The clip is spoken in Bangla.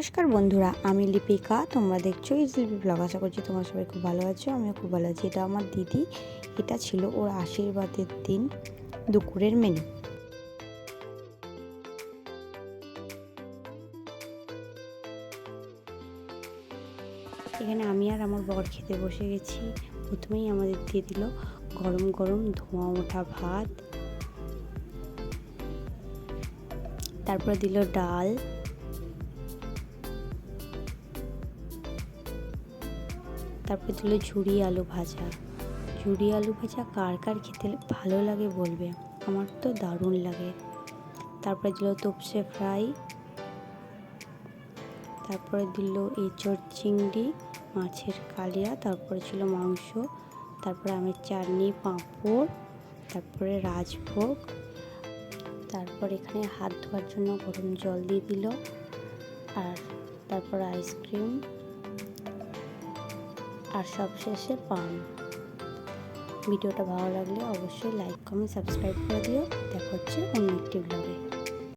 নমস্কার বন্ধুরা, আমি লিপিকা, তোমরা দেখছ ইজ লিপি ব্লগ। আশা করছি তোমরা সবাই খুব ভালো আছো, আমিও খুব ভালো আছি। এটা আমার দিদি, এটা ছিল ওর আশীর্বাদের দিন দুপুরের মেনু এখানে আমি আর আমার বর খেতে বসে গেছি। প্রথমেই আমাদের দিয়ে দিল গরম গরম ধোঁয়া ওঠা ভাত। তারপরে দিল ডাল। তারপরে দিল ঝুড়ি আলু ভাজা। ঝুড়ি আলু ভাজা কার কার খেতে ভালো লাগে বলবে? আমার তো দারুণ লাগে। তারপরে দিল তোপসে ফ্রাই। তারপরে দিল এঁচড় চিংড়ি, মাছের কালিয়া, তারপরে ছিল মাংস, তারপরে আমের চাটনি, পাঁপড়, তারপরে রাজভোগ। তারপর এখানে হাত ধোয়ার জন্য গরম জল দিয়ে দিল। আর তারপর আইসক্রিম আর সবশেষে পান। ভিডিওটা ভালো লাগলে অবশ্যই লাইক কমেন্ট সাবস্ক্রাইব করে দিও। দেখা হচ্ছে অন্য একটি ব্লগে